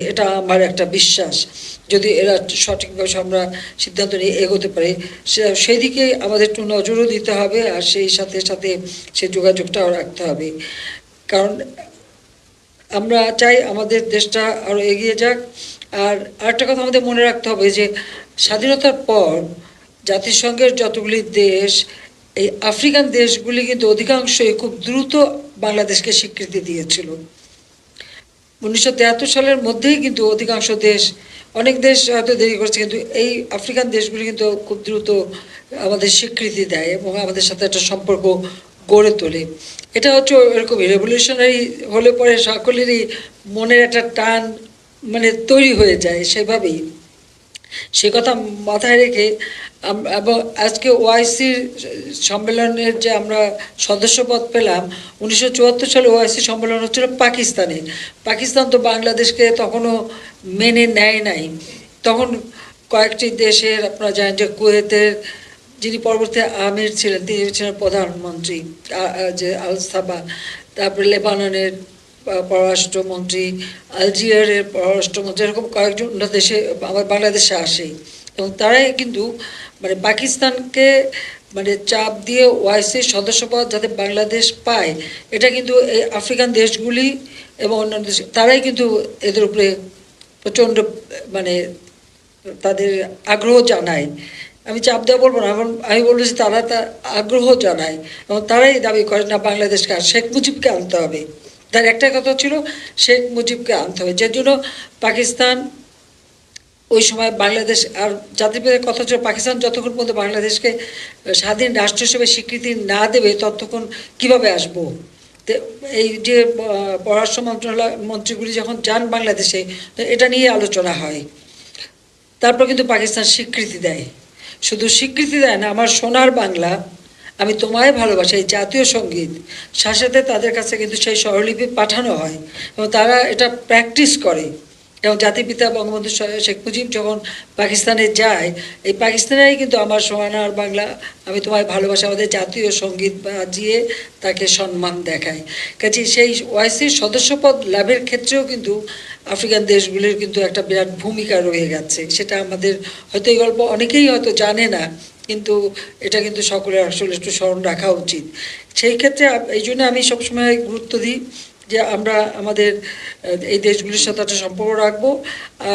এটা আমার একটা বিশ্বাস। যদি এরা সঠিকভাবে আমরা সিদ্ধান্ত নিয়ে এগোতে পারে, সে- সেই দিকে আমাদের একটু নজরও দিতে হবে আর সেই সাথে সাথে সেই যোগাযোগটাও রাখতে হবে। কারণ আমরা চাই আমাদের দেশটা আরও এগিয়ে যাক। আর আরেকটা কথা আমাদের মনে রাখতে হবে যে, স্বাধীনতার পর জাতিসংঘের যতগুলি দেশ, এই আফ্রিকান দেশগুলি কিন্তু অধিকাংশই খুব দ্রুত বাংলাদেশকে স্বীকৃতি দিয়েছিল। উনিশশো সালের মধ্যেই কিন্তু অধিকাংশ দেশ, অনেক দেশ হয়তো দেরি করছে, কিন্তু এই আফ্রিকান দেশগুলি কিন্তু খুব দ্রুত আমাদের স্বীকৃতি দেয় এবং আমাদের সাথে একটা সম্পর্ক গড়ে তোলে। এটা হচ্ছে এরকম রেভলিউশনারি হলে পরে সকলেরই মনের একটা টান মানে তৈরি হয়ে যায় সেভাবেই। সে কথা মাথায় রেখে এবং আজকে ওআইসির সম্মেলনের যে আমরা সদস্যপদ পেলাম, উনিশশো চুয়াত্তর সালে ওআইসি সম্মেলন হচ্ছিল পাকিস্তানে পাকিস্তান তো বাংলাদেশকে তখনও মেনে নেয় নাই। তখন কয়েকটি দেশের আপনারা জানেন যে কুয়েতের যিনি পরবর্তী আমির ছিলেন, তিনি ছিলেন প্রধানমন্ত্রী যে আল তারপরে লেবাননের পররাষ্ট্রমন্ত্রী আলজিয়ারের পররাষ্ট্রমন্ত্রী, এরকম কয়েকজন দেশে আমার বাংলাদেশে আসে। এবং তারাই কিন্তু মানে পাকিস্তানকে মানে চাপ দিয়ে ওআইসির সদস্যপদ যাতে বাংলাদেশ পায়, এটা কিন্তু এই আফ্রিকান দেশগুলি এবং অন্যান্য দেশ, তারাই কিন্তু এদের উপরে প্রচণ্ড মানে তাদের আগ্রহ জানায়। আমি চাপ দেওয়া বলব না এখন আমি বলব যে তারা তা আগ্রহ জানায় এবং তারাই দাবি করে না বাংলাদেশকে শেখ মুজিবকে আনতে হবে। তার একটা কথা ছিল, শেখ মুজিবকে আনতে হবে যার জন্য পাকিস্তান ওই সময় বাংলাদেশ আর জাতিভেদের কথা ছিল, পাকিস্তান যতক্ষণ পর্যন্ত বাংলাদেশকে স্বাধীন রাষ্ট্র হিসেবে স্বীকৃতি না দেবে ততক্ষণ কীভাবে আসব? এই যে পররাষ্ট্র মন্ত্রণালয় মন্ত্রীগুলি যখন যান বাংলাদেশে, তো এটা নিয়ে আলোচনা হয়। তারপর কিন্তু পাকিস্তান স্বীকৃতি দেয়। শুধু স্বীকৃতি দেয় না, আমার সোনার বাংলা, আমি তোমায় ভালোবাসি, এই জাতীয় সংগীত, সাথে সাথে তাদের কাছে কিন্তু সেই স্বরলিপি পাঠানো হয় এবং তারা এটা প্র্যাকটিস করে। এবং জাতিপিতা বঙ্গবন্ধু শেখ মুজিব যখন পাকিস্তানে যায়, এই পাকিস্তানেই কিন্তু আমার সোনার বাংলা, আমি তোমায় ভালোবাসা, আমাদের জাতীয় সংগীত বাজিয়ে তাকে সম্মান দেখায় কাজে সেই ওয়াইসির সদস্যপদ লাভের ক্ষেত্রেও কিন্তু আফ্রিকান দেশগুলির কিন্তু একটা বিরাট ভূমিকা রয়ে গেছে। সেটা আমাদের হয়তো এই গল্প অনেকেই হয়তো জানে না, কিন্তু এটা কিন্তু সকলের আসলে একটু স্মরণ রাখা উচিত। সেই ক্ষেত্রে এই জন্য আমি সবসময় গুরুত্ব দিই যে আমরা আমাদের এই দেশগুলির সাথে একটা সম্পর্ক রাখব।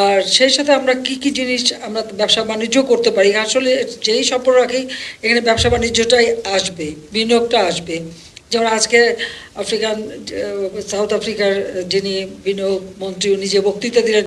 আর সেই সাথে আমরা কি কি জিনিস আমরা ব্যবসা বাণিজ্য করতে পারি, আসলে যেই সম্পর্ক রাখি, এখানে ব্যবসা বাণিজ্যটাই আসবে, বিনিয়োগটা আসবে। যেমন আজকে আফ্রিকান সাউথ আফ্রিকার যিনি বিনিয়োগ মন্ত্রী যে বক্তৃতা দিলেন